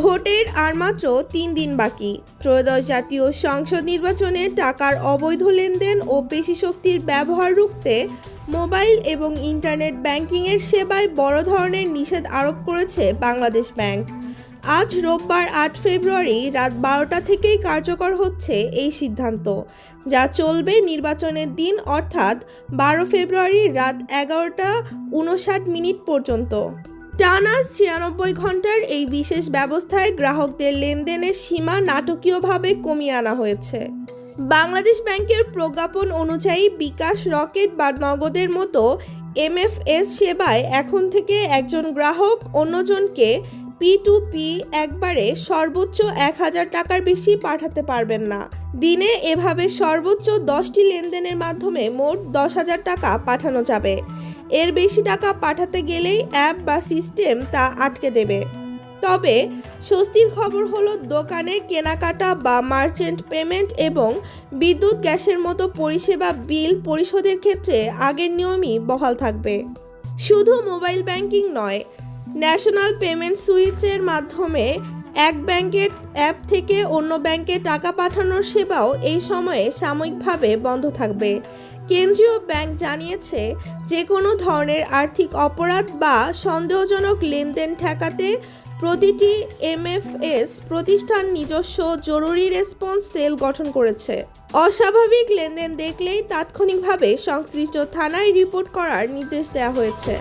ভোটের আর মাত্র তিন দিন বাকি। ত্রয়োদশ জাতীয় সংসদ নির্বাচনে টাকার অবৈধ লেনদেন ও পেশি শক্তির ব্যবহার রুখতে মোবাইল এবং ইন্টারনেট ব্যাংকিংয়ের সেবায় বড় ধরনের নিষেধ আরোপ করেছে বাংলাদেশ ব্যাংক। আজ রোববার আট ফেব্রুয়ারি রাত বারোটা থেকেই কার্যকর হচ্ছে এই সিদ্ধান্ত, যা চলবে নির্বাচনের দিন অর্থাৎ বারো ফেব্রুয়ারি রাত এগারোটা উনষাট মিনিট পর্যন্ত। টানা ছিয়ানব্বই ঘণ্টার এই বিশেষ ব্যবস্থায় গ্রাহকদের লেনদেনের সীমা নাটকীয়ভাবে কমিয়ে আনা হয়েছে। বাংলাদেশ ব্যাংকের প্রজ্ঞাপন অনুযায়ী বিকাশ রকেট বা নগদের মতো এমএফএস সেবায় এখন থেকে একজন গ্রাহক অন্যজনকে পি টু পি একবারে সর্বোচ্চ এক হাজার টাকার বেশি পাঠাতে পারবেন না। দিনে এভাবে সর্বোচ্চ দশটি লেনদেনের মাধ্যমে মোট দশ হাজার টাকা পাঠানো যাবে। এর বেশি টাকা পাঠাতে গেলেই অ্যাপ বা সিস্টেম তা আটকে দেবে। তবে স্বস্তির খবর হলো দোকানে কেনাকাটা বা মার্চেন্ট পেমেন্ট এবং বিদ্যুৎ গ্যাসের মতো পরিষেবা বিল পরিশোধের ক্ষেত্রে আগের নিয়মই বহাল থাকবে। শুধু মোবাইল ব্যাংকিং নয়, ন্যাশনাল পেমেন্ট সুইচের মাধ্যমে এক ব্যাংকের অ্যাপ থেকে অন্য ব্যাংকে টাকা পাঠানোর সেবাও এই সময়ে সাময়িকভাবে বন্ধ থাকবে। কেন্দ্রীয় ব্যাংক জানিয়েছে যে কোনো ধরনের আর্থিক অপরাধ বা সন্দেহজনক লেনদেন ঠেকাতে প্রতিটি এমএফএস প্রতিষ্ঠান নিজস্ব জরুরি রেসপন্স সেল গঠন করেছে। অস্বাভাবিক লেনদেন দেখলেই তাৎক্ষণিকভাবে সংশ্লিষ্ট থানায় রিপোর্ট করার নির্দেশ দেওয়া হয়েছে।